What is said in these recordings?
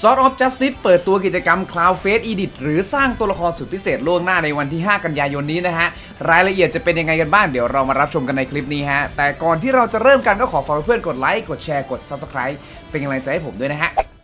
s o r t of Justice เปิดตัวกิจกรรม Cloud Face Edit หรือสร้างตัวละครสุดพิเศษล่วงหน้าในวันที่ 5 กันยายนนี้นะฮะ รายละเอียดจะเป็นยังไงกันบ้าง เดี๋ยวเรามารับชมกันในคลิปนี้ฮะ แต่ก่อนที่เราจะเริ่มกันก็ขอฝากเพื่อนกดไลค์ กดแชร์ กด Subscribe เป็นกำลังใจให้ผมด้วยนะฮะ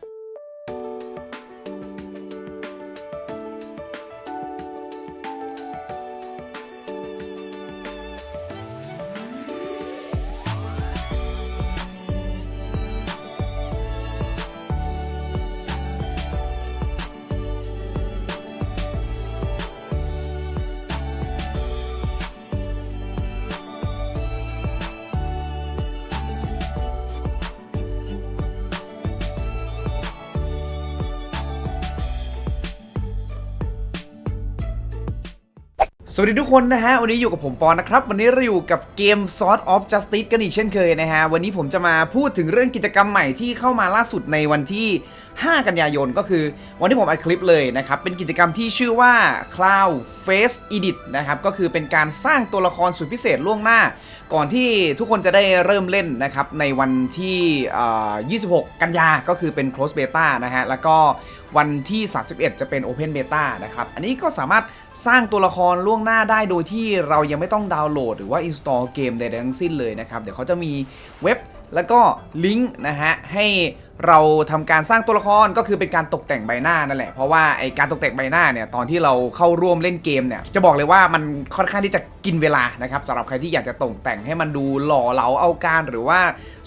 สวัสดีทุกคนนะฮะ วันนี้อยู่กับผมปอนนะครับ วันนี้เราอยู่กับเกม Sword of Justice กันอีกเช่นเคยนะฮะ วันนี้ผมจะมาพูดถึงเรื่องกิจกรรมใหม่ที่เข้ามาล่าสุดในวันที่5 กันยายนก็คือวันที่ผมอัดคลิปเลยนะครับ เป็นกิจกรรมที่ชื่อว่า Cloud Face Edit นะครับ ก็คือเป็นการสร้างตัวละครสุดพิเศษล่วงหน้า ก่อนที่ทุกคนจะได้เริ่มเล่นนะครับ ในวันที่ 26 กันยาก็คือเป็น close beta นะฮะ แล้วก็วันที่ 31 จะเป็น open beta นะครับ อันนี้ก็สามารถสร้างตัวละครล่วงหน้าได้โดยที่เรายังไม่ต้องดาวน์โหลด หรือว่า install เกมใดๆทั้งสิ้นเลยนะครับ เดี๋ยวเขาจะมีเว็บแล้วก็ลิงก์นะฮะให้ เราทำการสร้างตัวละครก็คือเป็นการตกแต่งใบหน้านั่นแหละเพราะว่าไอการตกแต่งใบหน้าเนี่ยตอนที่เราเข้าร่วมเล่นเกมเนี่ยจะบอกเลยว่ามันค่อนข้างที่จะกินเวลานะครับสำหรับใครที่อยากจะตกแต่งให้มันดูหล่อเหลาเอาการหรือว่า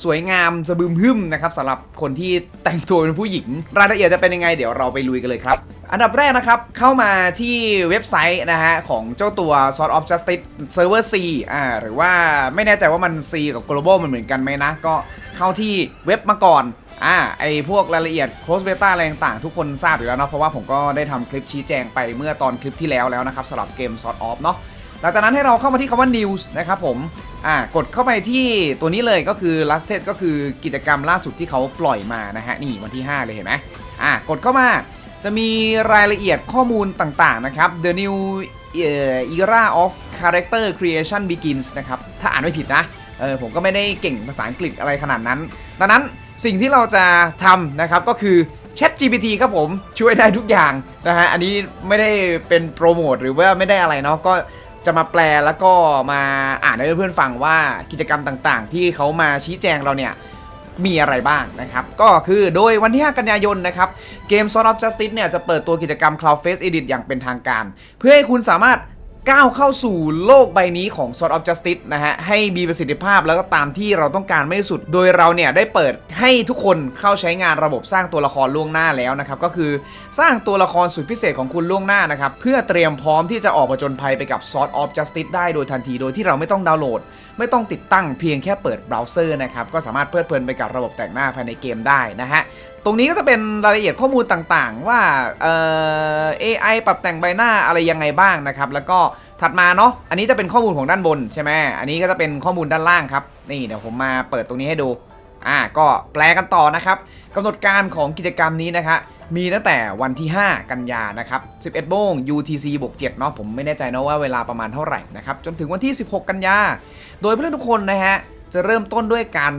สวยงามสะบึมหึ่มนะครับสำหรับคนที่แต่งตัวเป็นผู้หญิง รายละเอียดจะเป็นยังไงเดี๋ยวเราไปลุยกันเลยครับอันดับแรกนะครับ เข้ามาที่เว็บไซต์นะฮะ ของเจ้าตัว Sword of Justice Server C อ่าหรือว่าไม่แน่ใจว่ามัน C กับ Global มันเหมือนกันไหมนะ ก็ เข้าที่เว็บมาก่อนอ่าไอพวกรายละเอียด close beta อะไรต่างๆ ทุกคนทราบอยู่แล้วเนาะเพราะว่าผมก็ได้ทำคลิปชี้แจงไปเมื่อตอนคลิปที่แล้วแล้วนะครับสำหรับเกม Sword of เนาะหลังจากนั้นให้เราเข้ามาที่คำว่า news นะครับผมอ่ากดเข้าไปที่ตัวนี้เลยก็คือ last test ก็คือกิจกรรมล่าสุดที่เขาปล่อยมานะฮะนี่วันที่ 5 เลยเห็นไหมอ่ากดเข้ามาจะมีรายละเอียดข้อมูลต่างๆนะครับ The new era of character creation begins นะครับถ้าอ่านไม่ผิดนะ เออผมก็ไม่ได้เก่งภาษาอังกฤษอะไรขนาดนั้น ดังนั้นสิ่งที่เราจะทำนะครับก็คือ Chat GPT ครับผมช่วยได้ทุกอย่างนะฮะอันนี้ไม่ได้เป็นโปรโมทหรือว่าไม่ได้อะไรเนาะก็จะมาแปลแล้วก็มาอ่านให้เพื่อนๆฟังว่ากิจกรรมต่างๆ ที่เขามาชี้แจงเราเนี่ยมีอะไรบ้างนะครับ ก็คือโดยวันที่ 5 กันยายนนะครับ เกม Sword of Justice เนี่ยจะเปิดตัวกิจกรรม Cloud Face Edit อย่างเป็นทางการ เพื่อให้คุณสามารถ ก้าวเข้าสู่โลกใบนี้ของ Sword of Justice นะฮะ ให้มีประสิทธิภาพแล้วก็ตามที่เราต้องการไม่สุด โดยเราเนี่ยได้เปิดให้ทุกคนเข้าใช้งานระบบสร้างตัวละครล่วงหน้าแล้วนะครับ ก็คือสร้างตัวละครสุดพิเศษของคุณล่วงหน้านะครับ เพื่อเตรียมพร้อมที่จะออกผจญภัยไปกับ Sword of Justice ได้โดยทันทีโดยที่เราไม่ต้องดาวน์โหลด ไม่ต้องติดตั้งเพียงแค่เปิดเบราว์เซอร์นะครับก็สามารถเพลิดเพลินไปกับระบบแต่งหน้าภายในเกมได้นะฮะ ตรงนี้ก็จะเป็นรายละเอียดข้อมูลต่างๆ ว่าเอ่อ AI ปรับแต่งใบหน้าอะไรยังไงบ้างนะครับ แล้วก็ถัดมาเนาะอันนี้จะเป็นข้อมูลของด้านบนใช่ไหมอันนี้ก็จะเป็นข้อมูลด้านล่างครับนี่เดี๋ยวผมมาเปิดตรงนี้ให้ดูอ่าก็แปลกันต่อนะครับกำหนดการของกิจกรรมนี้นะคะมีตั้งแต่วันที่ 5 กันยานะครับ 11โมง UTC บวก7เนาะผมไม่แน่ใจนะว่าเวลาประมาณเท่าไหร่นะครับ จนถึงวันที่ 16 กันยา โดยเพื่อนทุกคนนะฮะ จะเริ่มต้นด้วยการ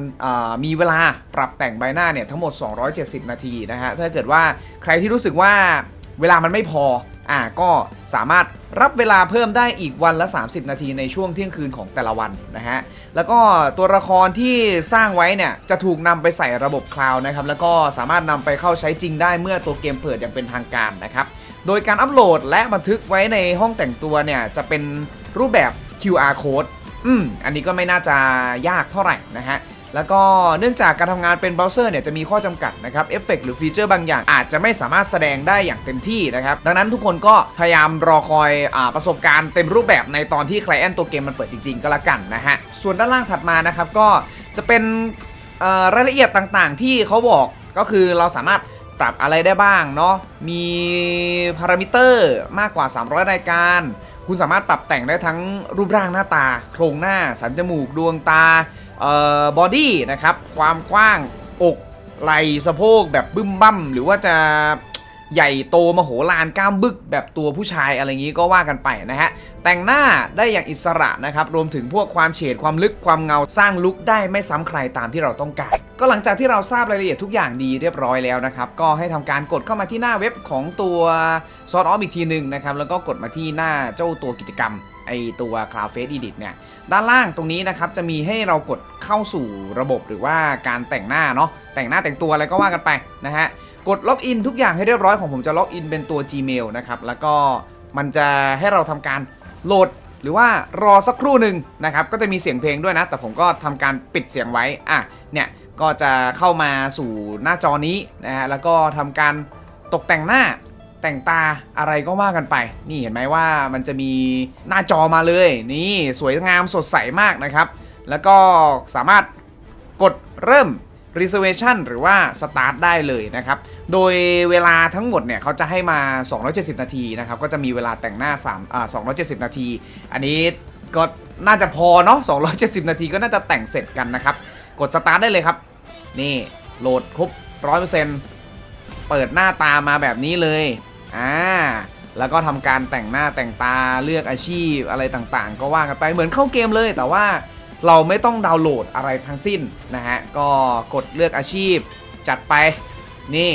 มีเวลาปรับแต่งใบหน้าเนี่ยทั้งหมด 270 นาทีนะฮะถ้าเกิดว่าใครที่รู้สึกว่าเวลามันไม่พออ่าก็สามารถรับเวลาเพิ่มได้อีกวันละ 30 นาทีในช่วงเที่ยงคืนของแต่ละวันนะฮะ แล้วก็ตัวละครที่สร้างไว้เนี่ยจะถูกนำไปใส่ระบบคลาวด์นะครับ แล้วก็สามารถนำไปเข้าใช้จริงได้เมื่อตัวเกมเปิดอย่างเป็นทางการนะครับ โดยการอัปโหลดและบันทึกไว้ในห้องแต่งตัวเนี่ยจะเป็นรูปแบบ QR code อืมอันนี้ก็ไม่น่าจะยากเท่าไหร่นะฮะแล้วก็เนื่องจากการทำงานเป็นเบราว์เซอร์เนี่ยจะมีข้อจำกัดนะครับเอฟเฟกหรือฟีเจอร์บางอย่างอาจจะไม่สามารถแสดงได้อย่างเต็มที่นะครับ ดังนั้นทุกคนก็พยายามรอคอยอประสบการณ์เต็มรูปแบบในตอนที่ Client ตัวเกมมันเปิดจริง ๆ ก็แล้วกันนะฮะ ส่วนด้านล่างถัดมานะครับก็จะเป็นรายละเอียดต่างๆ ที่เขาบอกก็คือเราสามารถปรับอะไรได้บ้างเนาะมีพารามิเตอร์มากกว่า 300 รายการ คุณสามารถปรับแต่งได้ทั้งรูปร่างหน้าตา โครงหน้า สันจมูก ดวงตาเอ่อบอดี้นะครับ ความกว้าง อก ไหล่ สะโพก แบบบึ้มบั้ม หรือว่าจะ ใหญ่โตมโหฬารกล้ามบึกแบบตัวผู้ชายอะไรอย่างนี้ก็ว่ากันไปนะฮะ แต่งหน้าได้อย่างอิสระนะครับ รวมถึงพวกความเฉดความลึกความเงาสร้างลุคได้ไม่ซ้ำใครตามที่เราต้องการ ก็หลังจากที่เราทราบรายละเอียดทุกอย่างดีเรียบร้อยแล้วนะครับ ก็ให้ทำการกดเข้ามาที่หน้าเว็บของตัวซอสออฟอีกทีหนึ่งนะครับแล้วก็กดมาที่หน้าเจ้าตัวกิจกรรม ไอตัว Cloud Face Edit เนี่ย ด้านล่างตรงนี้นะครับ จะมีให้เรากดเข้าสู่ระบบหรือว่าการแต่งหน้าเนาะ แต่งหน้าแต่งตัวอะไรก็ว่ากันไปนะฮะ กดล็อกอินทุกอย่างให้เรียบร้อยของผมจะล็อกอินเป็นตัว Gmail นะครับ แล้วก็มันจะให้เราทำการโหลดหรือว่ารอสักครู่หนึ่งนะครับ ก็จะมีเสียงเพลงด้วยนะ แต่ผมก็ทำการปิดเสียงไว้ อะ เนี่ยก็จะเข้ามาสู่หน้าจอนี้นะฮะ แล้วก็ทำการตกแต่งหน้า แต่งตาอะไรก็ว่ากันไป นี่เห็นไหมว่ามันจะมีหน้าจอมาเลย นี่สวยงามสดใสมากนะครับ แล้วก็สามารถกดเริ่ม reservation หรือว่า start ได้เลยนะครับ โดยเวลาทั้งหมดเนี่ยเขาจะให้มา 270 นาทีนะครับ ก็จะมีเวลาแต่งหน้า3อ่า270 นาที อันนี้ก็น่าจะพอเนาะ270 นาทีก็น่าจะแต่งเสร็จกันนะครับ กด start ได้เลยครับ นี่โหลดครบ 100% เปิดหน้าตามาแบบนี้เลยอ่าแล้วก็ทำการแต่งหน้าแต่งตาเลือกอาชีพอะไรต่างๆ ก็ว่ากันไปเหมือนเข้าเกมเลย แต่ว่าเราไม่ต้องดาวน์โหลดอะไรทั้งสิ้นนะฮะก็กดเลือกอาชีพจัดไปนี่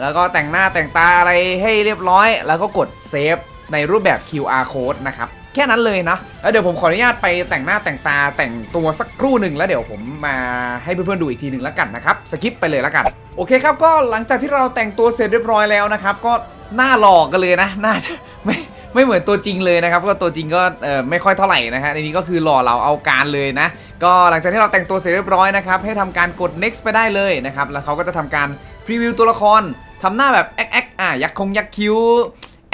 แล้วก็แต่งหน้าแต่งตาอะไรให้เรียบร้อย แล้วก็กดเซฟในรูปแบบ QR code นะครับ แค่นั้นเลยนะ แล้วเดี๋ยวผมขออนุญาตไปแต่งหน้าแต่งตาแต่งตัวสักครู่หนึ่งแล้วเดี๋ยวผมมาให้เพื่อนๆดูอีกทีหนึ่งแล้วกันนะครับสกิปไปเลยแล้วกันโอเคครับก็หลังจากที่เราแต่งตัวเสร็จเรียบร้อยแล้วนะครับ ก็หน้าหลอกกันเลยนะหน้าไม่ไม่เหมือนตัวจริงเลยนะครับก็ตัวจริงก็เออไม่ค่อยเท่าไหร่นะฮะในนี้ก็คือหล่อเราเอาการเลยนะ ก็หลังจากที่เราแต่งตัวเสร็จเรียบร้อยนะครับให้ทำการกด next ไปได้เลยนะครับแล้วเขาก็จะทำการพรีวิวตัวละครทำหน้าแบบแอ๊กแอ๊กอะยักคงยักคิ้ว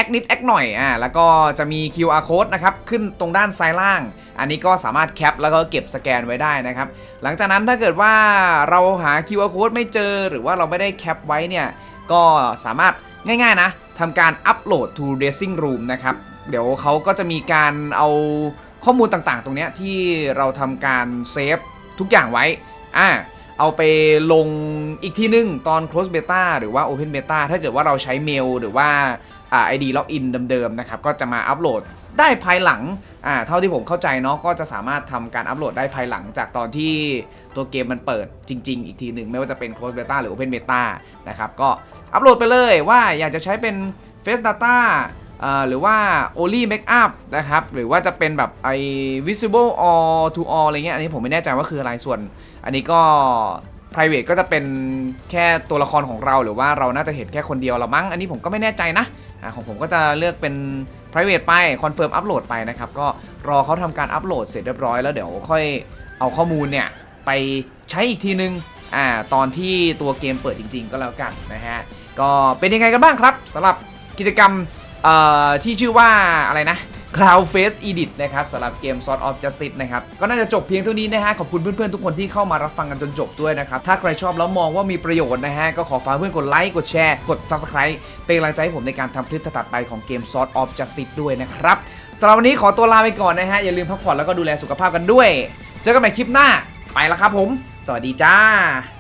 คนิดแอคหน่อยอ่าแล้วก็จะมี QR code นะครับขึ้นตรงด้านซ้ายล่าง อันนี้ก็สามารถแคปแล้วก็เก็บสแกนไว้ได้นะครับ หลังจากนั้นถ้าเกิดว่าเราหา QR code ไม่เจอหรือว่าเราไม่ได้แคปไว้เนี่ยก็สามารถง่ายๆนะทำการอัปโหลด to dressing room นะครับ เดี๋ยวเขาก็จะมีการเอาข้อมูลต่างๆ ตรงเนี้ยที่เราทำการเซฟทุกอย่างไว้อ่าเอาไปลงอีกที่นึงตอน close beta หรือว่า open beta ถ้าเกิดว่าเราใช้เมลหรือว่า อ่า ID login เดิมๆนะครับก็จะมาอัปโหลดได้ภายหลังอ่าเท่าที่ผมเข้าใจเนาะก็จะสามารถทำการอัปโหลดได้ภายหลังจากตอนที่ตัวเกมมันเปิดจริง ๆ อีกทีหนึ่งไม่ว่าจะเป็น close beta หรือ open beta นะครับก็อัปโหลดไปเลยว่าอยากจะใช้เป็น face data อ่าหรือว่า only makeup นะครับ หรือว่าจะเป็นแบบไอ visible all to all อะไรเงี้ยอันนี้ผมไม่แน่ใจว่าคืออะไรส่วน อันนี้ก็ private ก็จะเป็นแค่ตัวละครของเราหรือว่าเราน่าจะเห็นแค่คนเดียวละมั้งอันนี้ผมก็ไม่แน่ใจนะ ของผมก็จะเลือกเป็น private ไป confirm upload ไปนะครับ ก็รอเขาทำการอัปโหลดเสร็จเรียบร้อยแล้วเดี๋ยวค่อยเอาข้อมูลเนี่ย ไปใช้อีกทีนึงอ่าตอนที่ตัวเกมเปิดจริง ๆ ก็แล้วกันนะฮะ ก็เป็นยังไงกันบ้างครับสำหรับกิจกรรมเอ่อที่ชื่อว่าอะไรนะ Cloud Face Edit นะครับสำหรับเกม Sword of Justice นะครับ ก็น่าจะจบเพียงเท่านี้นะฮะ ขอบคุณเพื่อนๆ ทุกคนที่เข้ามารับฟังกันจนจบด้วยนะครับ ถ้าใครชอบแล้วมองว่ามีประโยชน์นะฮะ ก็ขอฝากเพื่อนกดไลค์กดแชร์ กด Subscribe เป็นกำลังใจให้ผมในการทำคลิปถัดไปของเกม Sword of Justice ด้วยนะครับสำหรับวันนี้ขอตัวลาไปก่อนนะฮะอย่าลืมพักผ่อนแล้วก็ดูแลสุขภาพกันด้วย เจอกันใหม่คลิปหน้าไปแล้วครับผม สวัสดีจ้า